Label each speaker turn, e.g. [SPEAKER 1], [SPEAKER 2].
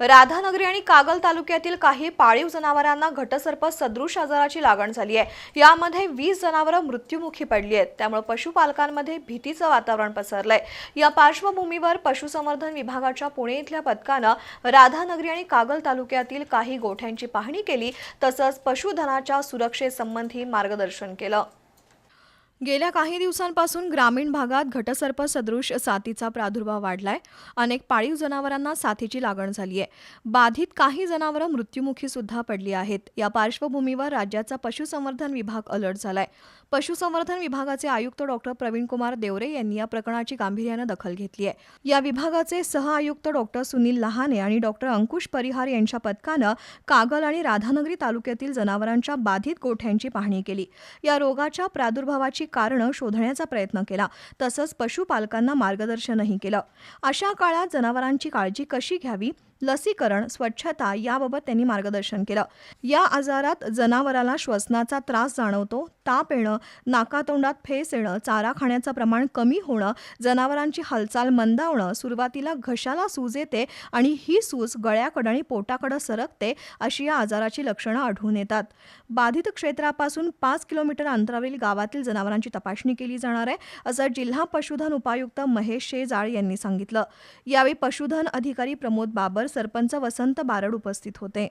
[SPEAKER 1] राधानगरी आणि कागल तालुक्यातील काही पाळीव जनावरांना घटसर्प सदृश आजाराची लागण झाली आहे. यामध्ये वीस जनावरं मृत्युमुखी पडली आहेत. त्यामुळे पशुपालकांमध्ये भीतीचं वातावरण पसरलंय. या पार्श्वभूमीवर पशुसंवर्धन विभागाच्या पुणे इथल्या पथकानं राधानगरी आणि कागल तालुक्यातील काही गोठ्यांची पाहणी केली. तसंच पशुधनाच्या सुरक्षेसंबंधी मार्गदर्शन केलं. गेल्या काही दिवसांपासून ग्रामीण भागात घटसर्प सदृश साथीचा प्रादुर्भाव वाढलाय. अनेक पाळीव जनावरांना साथीची लागण झाली आहे. बाधित काही जनावरं मृत्युमुखी सुद्धा पडली आहेत. या पार्श्वभूमीवर राज्याचा पशुसंवर्धन विभाग अलर्ट झालाय. पशुसंवर्धन विभागाचे आयुक्त डॉक्टर प्रवीण कुमार देवरे यांनी या प्रकरणाची गांभीर्यानं दखल घेतली आहे. या विभागाचे सहआयुक्त डॉक्टर सुनील लहाने आणि डॉक्टर अंकुश परिहार यांच्या पथकानं कागल आणि राधानगरी तालुक्यातील जनावरांच्या बाधित गोठ्यांची पाहणी केली. या रोगाच्या प्रादुर्भावाची कारणं शोधण्याचा प्रयत्न केला. तसंच पशुपालकांना मार्गदर्शनही केलं. अशा काळात जनावरांची काळजी कशी घ्यावी? लसीकरण स्वच्छता याबाबत त्यांनी मार्गदर्शन केलं. या आजारात जनावराला श्वसनाचा त्रास जाणवतो ताप येणं नाकातोंडात फेस येणं चारा खाण्याचं प्रमाण कमी होणं जनावरांची हालचाल मंदावणं सुरुवातीला घशाला सूज येते आणि ही सूज गळ्याकडं आणि पोटाकडं सरकते अशी या आजाराची लक्षणं आढळून येतात. बाधित क्षेत्रापासून पाच किलोमीटर अंतरावरील गावातील जनावरांची तपासणी केली जाणार आहे असं जिल्हा पशुधन उपायुक्त महेश शेजाळ यांनी सांगितलं. यावेळी पशुधन अधिकारी प्रमोद बाबर सरपंच वसंत बारड उपस्थित होते.